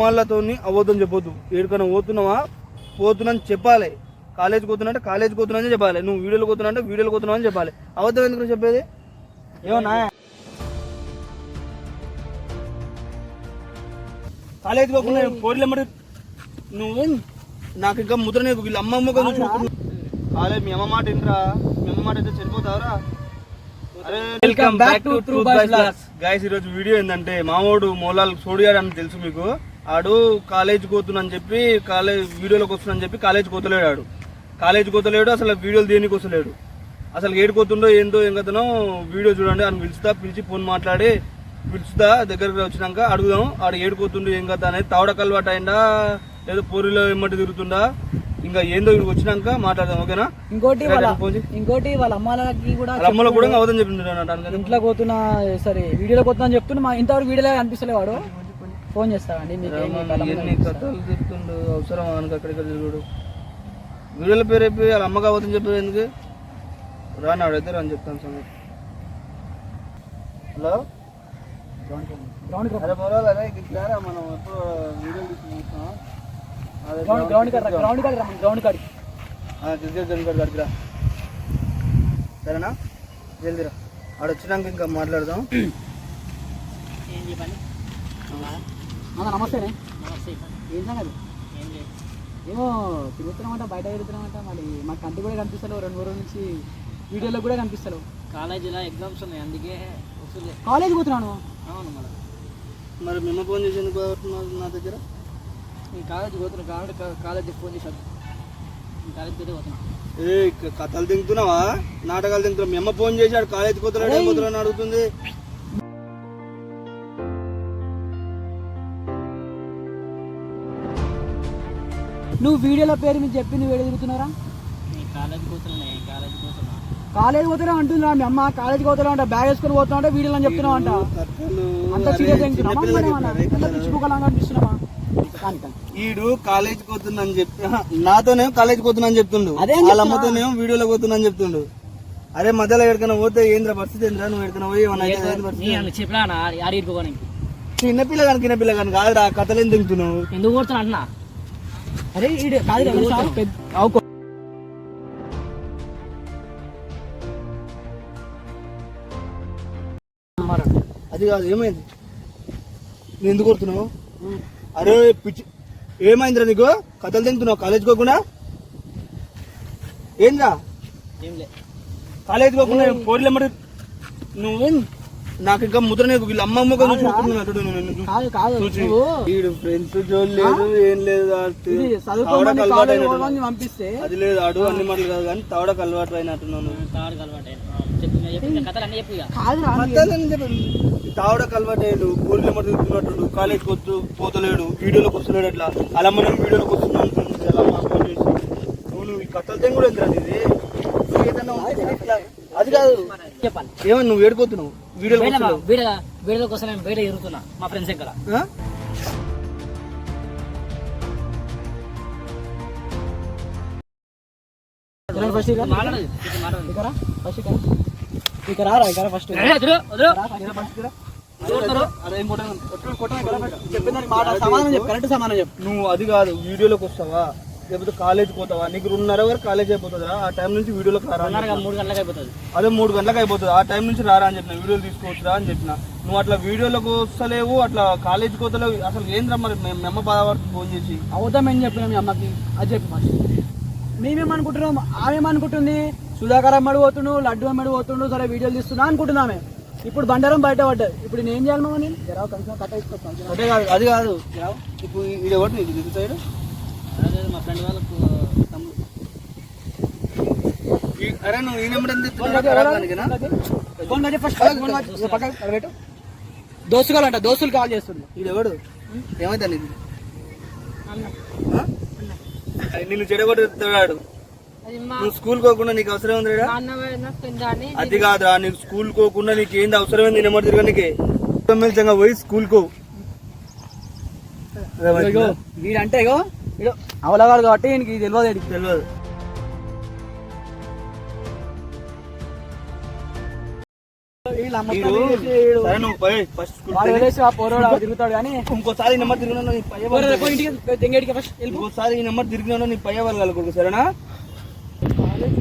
అమ్మాళ్ళతో అవ్వద్దని చెప్పొద్దు. ఏడుకన్నా పోతున్నావా? పోతున్నాని చెప్పాలి. కాలేజ్కి పోతున్నా అంటే కాలేజ్కి పోతున్నా అని చెప్పాలి. నువ్వు వీడియోలో పోతున్నా అంటే వీడియోలో పోతున్నావు అని చెప్పాలి. అబద్ధం ఎందుకు చెప్పేది? ఏమన్నా కాలేజ్కి పోకుండా పోటీలు ఎమ్మడి నువ్వు? నాకు ఇంకా ముద్ర నీకు వీళ్ళ అమ్మ అమ్మ కాలేజ్ మీ అమ్మ మాట ఏంట్రా? మీ అమ్మ మాట అయితే చనిపోతావరా welcome back to true guys ఈరోజు వీడియో ఏంటంటే మామూడు మూలాలు సోడియాడు అని తెలుసు మీకు. ఆడు కాలేజ్ పోతున్నా అని చెప్పి కాలేజ్ వీడియోలోకి వస్తున్నా అని చెప్పి కాలేజ్ పోతలేడు ఆడు. కాలేజ్ పోతలేడు అసలు వీడియోలు దేనికి వస్తలేడు అసలు ఏడుకోతుండో ఏందో ఏం కదనో వీడియో చూడండి అని పిలుస్తా పిలిచి ఫోన్ మాట్లాడి పిలుస్తా దగ్గరికి వచ్చినాక అడుగుదాం ఆడు ఏడుకోతుండు ఏం కదా అనేది తావడకు అలవాటు అయిందా లేదా పూరిలో ఎమ్మటి తిరుగుతుండా ఇంకా ఏందో ఇక్కడికి వచ్చినాక మాట్లాడదాం ఓకేనా? ఇంకోటి. ఇంకోటి వాళ్ళ అమ్మాలకి కూడా అమ్మలో కూడా అవదని ఇంట్లో పోతున్నా సరే వీడియోలో పోతున్నా అని చెప్తున్నా మా ఇంతవరకు వీడియోలో కనిపిస్తలే వాడు ఫోన్ చేస్తామండి మీకు ఏం కావాలో ఎన్ని కథలు చెప్తుండు. అవసరం మనకు అక్కడిక్కడ తిరుగుడు వీడియోల పేరు అయిపోయి వాళ్ళ అమ్మ కావద్దని చెప్పేది ఎందుకు? రాని ఆడైతే రాని చెప్తాను సంగతి హలో? గ్రౌండ్ మొదలు ఇట్లా మనం ఎప్పుడు తీసుకుంటున్నాం గ్రౌండ్ గ్రౌండ్ క్రికెట్ సరేనా? జల్దీ రా. ఆడ వచ్చినాక ఇంకా మాట్లాడదాం. అన్న నమస్తేనే ఏం సంగతి? ఏమో తిరుగుతున్నామంట బయట తిరుగుతున్నామంట మరి మా కంటి కూడా కనిపిస్తలేవు రెండు మూడు రోజుల నుంచి వీడియోలో కూడా కనిపిస్తలేవు. కాలేజీలో ఎగ్జామ్స్ ఉన్నాయి అందుకే వస్తుంది కాలేజ్ పోతున్నాను అవును మళ్ళీ మరి మేము ఫోన్ చేసి నా దగ్గర? నేను కాలేజీ పోతున్నా కాబట్టి కాలేజీ ఫోన్ చేశాను. కాలేజీ తిరిగి పోతున్నా. ఏ కథలు తింటున్నావా? నాటకాలు తింటున్నావు. మీ అమ్మ ఫోన్ చేసి ఆడు కాలేజ్ పోతున్నాడు ఏం పోతున్నాడు అడుగుతుంది. నువ్వు వీడియోలో పేరు మీరు చెప్పి నువ్వు ఏడు తిరుగుతున్నారా? నేను కాలేజీ పోతున్నా నేను కాలేజీ పోతున్నా కాలేజ్ పోతున్నా అంటుందిరా మీ అమ్మ కాలేజ్ పోతున్నా అంట బ్యాగ్ వేసుకొని పోతున్నా అంటే వీడియోలో అని చెప్తున్నావు అంట. అంత అరే, సీరియస్ కానీ. ఈడు కాలేజ్ పోతున్నా అని చెప్పి నాతోనే కాలేజ్ పోతున్నా అని చెప్తుండు. అదే వాళ్ళ అమ్మతోనేమో వీడియోలో పోతున్నా అని చెప్తుండు. అరే మధ్యలో ఎక్కడికైనా పోతే ఏంద్రా పరిస్థితి ఏంద్రా? నువ్వు ఎక్కడికైనా పోయి చెప్పినా ఆడిపోని చిన్న పిల్ల కానీ చిన్న పిల్ల కానీ కాదురా కథలు తింటున్నావు? ఎందుకు కొడుతున్నా అంటున్నా అరే ఈడు కాదు సార్. పెద్ద. అది కాదు ఏమైంది? నువ్వు ఎందుకు కొడుతున్నావు? అరే పిచ్చి. ఏమైందిరా నీకు? కథలు తింటున్నావు కాలేజ్ పోకుండా? ఏంద్రా? ఏం లే. కాలేజ్ పోకుండా పోరీలు నువ్వు? నాకు ఇంకా ముద్ర నీకు వీళ్ళ అమ్మ అమ్మ కాదు కాదు నువ్వు. వీడు ఫ్రెండ్స్ జోలు లేదు ఏం లేదు తావడకు చదువుకోమని అలవాటు కాలేజ్ అయినట్టు. పంపిస్తే. అది లేదు ఆడు అన్ని మాటలు కాదు కానీ తావడకు అలవాటు నువ్వు తాడు అలవాటు తావడకు అలవాటు అయ్యాడు పోలీలు నెంబర్ తిరుగుతున్నట్టు కాలేజ్ కొత్తు పోతలేడు వీడియోలోకి వస్తున్నాడు అట్లా. అలా మనం వీడియోలోకి వస్తున్నాం ఫ్రెండ్స్ ఎలా మా ఫోన్ చేసి నువ్వు ఈ కథలు తెంగు కూడా ఎందుకు ఇది? అది కాదు. చెప్పాలి. ఏమన్నా నువ్వు ఏడుకోతున్నావు వీడియోలో కోసం నేను బయట ఎరుగుతున్నా మా ఫ్రెండ్స్? ఫస్ట్ ఇక్కడ ఫస్ట్ ఇక్కడ ఇక్కడ? రారా? ఇక్కడ మాట చెప్పు కరెక్ట్ చెప్పు. నువ్వు అది కాదు వీడియోలోకి వస్తావా? లేకపోతే కాలేజ్ పోతావా? నీకు రెండున్నర వరకు కాలేజ్ అయిపోతుందా ఆ టైం నుంచి వీడియోలోకి రారా అని మూడు గంటలకు అయిపోతుంది. అదే మూడు గంటలకు అయిపోతుంది. ఆ టైం నుంచి రారా అని చెప్పిన. వీడియోలు తీసుకోవచ్చురా అని చెప్పిన. నువ్వు అట్లా వీడియోలకు వస్తలేవు అట్లా కాలేజ్ పోతలేవు. అసలు ఏంద్రా మరి మేము మెమ్మ బాధపడుతుంది ఫోన్ చేసి? అవుతాం ఏం చెప్పినా మీ అమ్మకి? అది చెప్పి మరి మేమేమనుకుంటున్నాం? ఆమెమనుకుంటుంది సుధాకర్ అమ్మడి పోతుండు లడ్డు అమ్మడి పోతుండు సరే వీడియోలు తీస్తున్నా అనుకుంటున్నామే ఇప్పుడు బండారం బయట పడ్డది. ఇప్పుడు నేను ఏం చేయాలి మామ నేను జరా అదే కాదు అది కాదు. ఇప్పుడు ఇది నీకు ఇది సైడ్. మా ఫ్రెండ్ వాళ్ళకు అరే నువ్వు ఈ నెంబర్ ఎత్తుతున్నావు? ఖరాబ్ దానికేనా? దోస్తుగాలంట దోస్తులు కాల్ చేస్తుంది ఇది ఎవడు? ఏమైతే నీకు? నిన్ను చెడగొట్టుతాడు నువ్వు స్కూల్ కోకుండా నీకు అవసరం ఉంది? అది కాదురా నీకు స్కూల్ కోకుండా నీకు ఏంది అవసరం ఏంది? నెంబర్ ఎమ్మెల్సంగా పోయి స్కూల్ కో వీడంటే అవలగాడు కాబట్టి ఈయనకి తెలియదు. తెలియదు తిరుగుతాడు కానీ ఇంకోసారి నెంబర్ ఇంకోసారి ఈ నెంబర్ తిరిగినా నీ వాళ్ళు సరేనా? కాలేజ్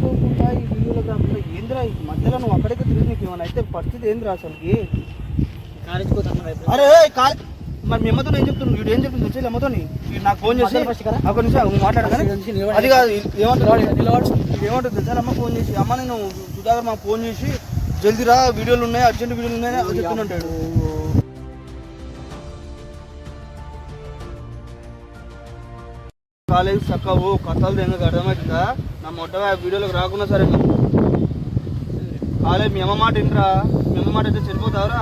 ఏంద్రా మధ్యలో నువ్వు అక్కడికి తిరిగి నీకు ఏమైనా అయితే పరిస్థితి ఏంద్రా అసలుకి? కాలేజీకి పోతాను అరే కాల్ మరి మీ అమ్మతో ఏం చెప్తున్నాడు వీడు ఏం చెప్తుంది వచ్చి అమ్మతోని? నాకు ఫోన్ చేసి. ఒక నిమిషం మాట్లాడగానే. అది కాదు ఏమంటారు ఏమంటుంది తెలుసా? అమ్మ ఫోన్ చేసి అమ్మ నేను సుధాకర్ మాకు ఫోన్ చేసి జల్దీ రా వీడియోలు ఉన్నాయి అర్జెంట్ వీడియోలు ఉన్నాయి అని చెప్తుంటాడు కాలేజ్ చక్కవు కథలు ఎందుకు అర్థమవుతుందా నా మొట్ట వీడియోలోకి రాకున్నా సరే. కాలేజ్ మీ అమ్మ మాట వినరా మీ అమ్మ మాట అయితే చనిపోతావరా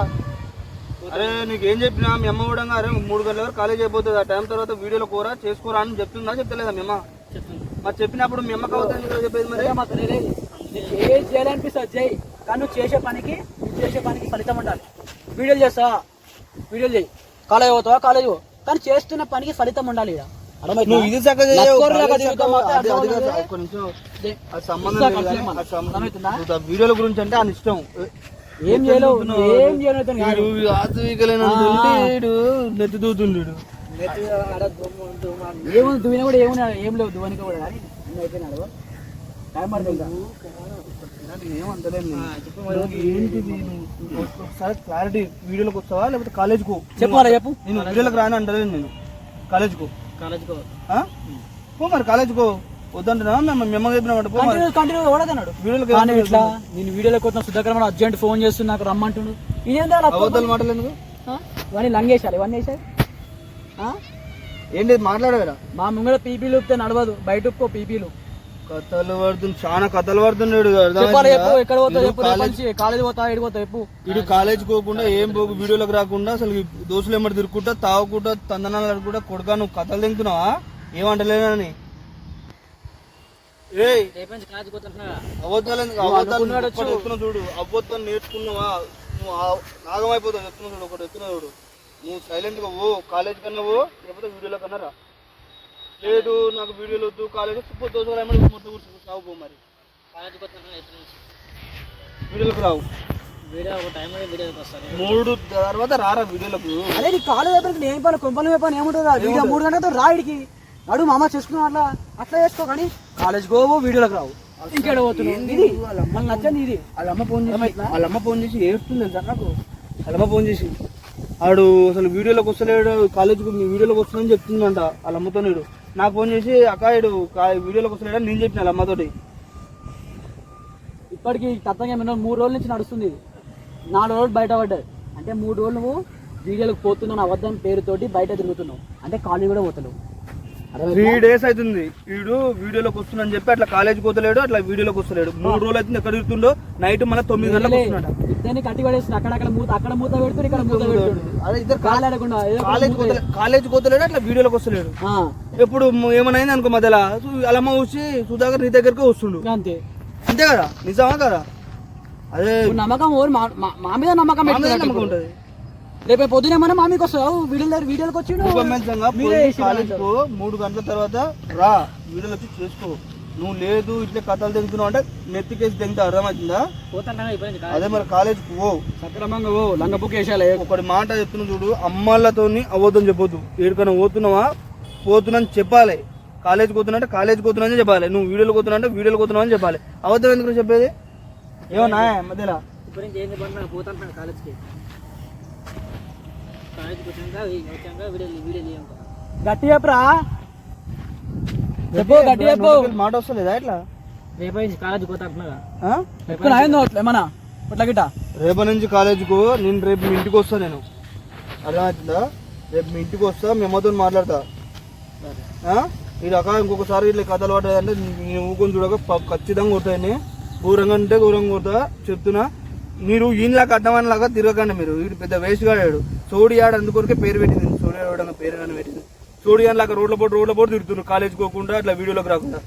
అరే నీకు ఏం చెప్పినా? మీ అమ్మ కూడా అరే మూడు గంటల వరకు కాలేజ్ అయిపోతుంది. ఆ టైం తర్వాత వీడియోలో కూర చేసుకోరా అని చెప్తుందా చెప్తలేదా మీ అమ్మ? మరి చెప్పినప్పుడు మీ అమ్మకి అవుతుంది చెప్పేది మరి? ఏది చేయాలనిపిస్తుంది చేయి. కానీ నువ్వు చేసే పనికి నువ్వు చేసే పనికి ఫలితం ఉండాలి. వీడియోలు చేస్తా. వీడియోలు చేయి. కాలేజ్ పోతావా? కాలేజ్ కానీ చేస్తున్న పనికి ఫలితం ఉండాలి? నువ్వు ఇది. అది సంబంధం వీడియోల గురించి అంటే ఆయన ఇష్టం. ఏం చేయలేవు ఏం వీడు నెత్తి దూతుండు. ఏముంది దువ్విన కూడా ఏం లేవు దువ్వనికి కూడా కానీ. అన్నీ అయిపోయినాడు. టైం పడుతుంది ఒకసారి క్లారిటీ వీడియోలోకి వస్తావా? లేకపోతే కాలేజ్కు? చెప్పు మరి చెప్పు. నేను వీడియోలోకి రాని అంటలేను నేను. కాలేజ్కు. కాలేజీకి? పో మరి కాలేజ్కో. వద్దంటున్నా? మేము మేము చెప్పినామంటే పో మరి కంటిన్యూ కానీ ఇట్లా నేను వీడియోలోకి వచ్చిన సుధాకర్ మన అర్జెంట్ ఫోన్ చేస్తున్నా నాకు రమ్మంటుండు. ఇదేందా అబద్ధాలు మాటలు ఎందుకు? ఇవన్నీ లంగేశారు ఇవన్నీ వేసారు ఏంటి మాట్లాడవేరా మా ముంగడ పీపీలు ఊపితే నడవదు బయట పీపీలు. కథలు పడుతుంది చాలా కథలు పడుతున్నాడు ఎక్కడ చెప్పు కాలేజ్ పోతా ఎడికి పోతావు చెప్పు. వీడు కాలేజ్ పోకుండా ఏం పోకు వీడియోలోకి రాకుండా అసలు ఈ దోస్తులు ఎమ్మడి తిరుక్కుంటా తాగుకుంటా తందనాలు ఆడుకుంటా కొడుకా నువ్వు కథలు తింటున్నావా? ఏమంటలేనని ఏయ్ రేపు నుంచి కాలేజీకి పోతున్నా అబద్ధాలు ఎందుకు? అబద్ధాలు ఒకటి ఎత్తున చూడు. అబద్ధాలు నేర్చుకున్నావా? నువ్వు ఆ- నాగమైపోతావు. ఎత్తున చూడు ఒకటి ఎత్తున చూడు. నువ్వు సైలెంట్గా ఓ కాలేజ్ కన్నా ఓ లేకపోతే వీడియోలో కన్నా రా. లేదు నాకు వీడియోలు వద్దు. కాలేజ్ దోశలు ఏమన్నా మొత్తం కూర్చో సాగు పో మరి. వీడియోలకు రావు. మూడు తర్వాత రారా వీడియోలకు నీ కాలేజ్ అయిపోయిన నేను పని? కొంపలు పని ఏముంటుందా మూడు గంటలతో రా నడు మామ చేసుకున్నావు అట్లా? అట్లా చేసుకో కానీ కాలేజ్ గోవు వీడియోలకు రావు. ఇంకేడ పోతున్నావు? ఇది మళ్ళీ నచ్చండి ఇది వాళ్ళ అమ్మ ఫోన్ చేసి వాళ్ళ అమ్మ ఫోన్ చేసి ఏడుస్తుంది తెలుసా నాకు? వాళ్ళ అమ్మ ఫోన్ చేసి. ఆడు అసలు వీడియోలోకి వస్తలేడు కాలేజీకి మీ వీడియోలోకి వస్తుందని చెప్తుందంట వాళ్ళ అమ్మతో నేడు. నాకు ఫోన్ చేసి అక్క ఇడు కా- వీడియోలోకి వస్తలేడు? అని నేను చెప్పిన వాళ్ళ అమ్మతోటి. ఇప్పటికి తత్వంగా మూడు రోజుల నుంచి నడుస్తుంది. నాలుగు రోజులు బయట పడ్డాయి. అంటే మూడు రోజులు నువ్వు వీడియోలకు పోతున్నావు అబద్ధం పేరుతోటి బయట తిరుగుతున్నావు. అంటే కాలేజ్ కూడా పోతున్నావు త్రీ డేస్ అవుతుంది. వీడు వీడియోలోకి వస్తుందని చెప్పి అట్లా కాలేజీకి పోతలేడు అట్లా వీడియోలోకి వస్తలేడు. మూడు రోజులు అవుతుంది ఎక్కడ తిరుగుతుండో? నైట్ మళ్ళీ తొమ్మిది గంటలకు వస్తున్నాడు. ఇద్దరిని కట్టి పడేస్తుంది మూత అక్కడ మూత పెడుతుంది ఇక్కడ మూత పెడుతుంది కాలేజ్ కాలేజీకి పోతలేడు అట్లా వీడియోలోకి వస్తలేడు. ఎప్పుడు ఏమైనా అనుకో మధ్యలో. అమ్మ వచ్చి సుధాకర్ నీ దగ్గరికి వస్తుండు. అంతే. అంతే కదా? నిజమా కదా? అదే. నమ్మకం మా మీద నమ్మకం నమ్మకం. ఉంటది. రేపు పొద్దునే మనం మామికి వస్తావు వీడియో దగ్గర వీడియోకి వచ్చి ఉపన్యాసంగా మీరే పోయి వేసి కాలేజ్కు మూడు గంటల తర్వాత రా వీడియోలు వచ్చి చేసుకో. నువ్వు లేదు ఇట్లా కథలు తెగుతున్నావు అంటే నెత్తికేసి తెంగుతా అర్థమవుతుందా? అదే మరి కాలేజ్కు పో. సక్రమంగా ఓ లంగ బుక్ వేసాలే ఒకటి మాట చెప్తున్నా చూడు అమ్మాళ్ళతోని అబద్ధం చెప్పొద్దు. ఎక్కడికైనా పోతున్నావా? పోతున్నాని చెప్పాలి. కాలేజ్ పోతున్నా అంటే కాలేజ్ పోతున్నా అని చెప్పాలి. నువ్వు వీడియోలు పోతున్నా అంటే వీడియోలు పోతున్నావు అని చెప్పాలి. అబద్ధం ఎందుకు చెప్పేది? ఏమన్నా మధ్యలో. ఇప్పుడు నుంచి ఏంది పడినా పోతాను కాలేజ్కి కాలేజీకి వచ్చినాక వచ్చాక వీడియో వీడియో తీయండి గట్టి చెప్పరా? చెప్పు గట్టి చెప్పు. మాట వస్తలేదా ఇట్లా? రేపు నుంచి కాలేజీకి పోతా ఏమన్నా? ఇట్లా గిట్ట? రేపటి నుంచి కాలేజీకు నేను రేపు మీ ఇంటికి వస్తా నేను. అర్థమవుతుందా రేపు మీ ఇంటికి వస్తా మీ అమ్మతో మాట్లాడతా. ఆ? ఈ రకం ఇంకొకసారి ఇట్లా కథలు పడ్డాయంటే నేను ఊకొని చూడక ఖచ్చితంగా కొడతాయని ఘోరంగా అంటే ఘోరంగా కొడతా. చెప్తున్నా. మీరు ఈయనలాగా అర్థమైనలాగా తిరగకండి మీరు. వీడు పెద్ద వేస్ట్ గాడాడు సోడియాడు అందుకొరకే పేరు పెట్టింది. సోడియాడు పేరు కానీ పెట్టింది. సోడియాన్ లాగా రోడ్ల పోటీ రోడ్ల పోటీ తిరుగుతున్నారు కాలేజ్ పోకుండా అట్లా వీడియోలోకి రాకుండా.